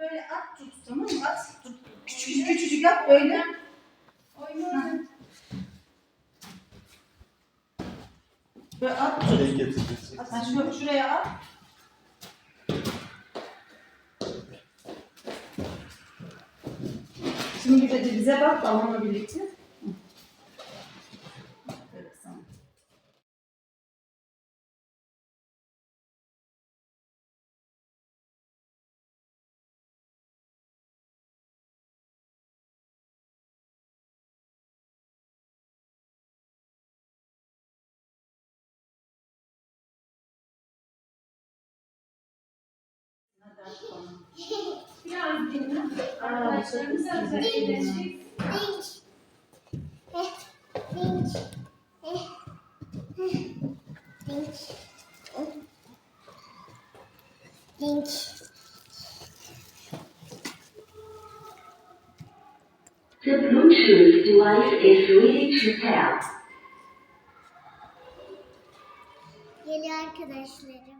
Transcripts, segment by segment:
böyle at tut tamam mı? At tut. Küçücük küçücük at böyle. Oyna. Böyle at. Şey getireceksin. At, ha, şu, şuraya at. Şimdi bir de bize bak balonla birlikte. Eh. Eh. The Bluetooth device is ready to pair. Geliyor arkadaşlarım.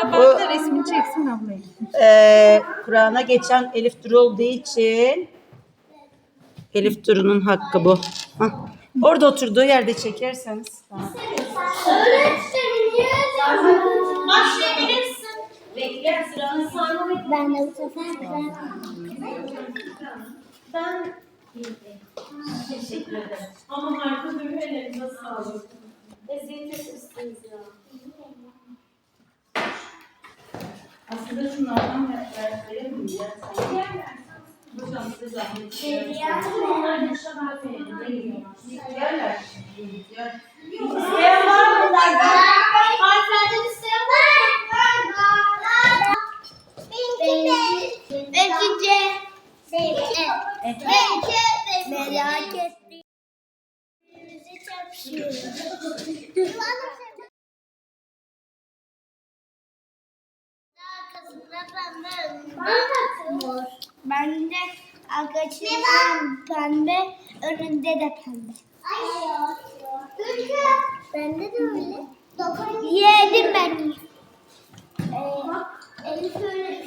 sevmem. Tabakta resmini çeksin ablayı. Ee, Kur'an'a geçen Elif Duru olduğu için Elif Duru'nun hakkı bu. Hah. Orada oturduğu yerde çekerseniz. Tamam. Başlayabilirsin. Bekle sıranı sonra Ben de bu sefer ben. Ben teşekkür ederim. Ama harika duruyor ellerinize sağlık. Eziyet etmişsiniz ya. Aslında şunlardan ver, ver, verelim mi? Hocam size zahmet. Onlar yaşa vermeyelim. Yerler. Yer. İsteyen var mı? Harflerden isteyen var mı? Benimki. Benimki. Benimki. Merak etmeyin. Bizi çarpışıyoruz. Mor. Ben de arkadaşım pembe, önünde de pembe. Bende de öyle. Yedim ben. Ee, Elif öyle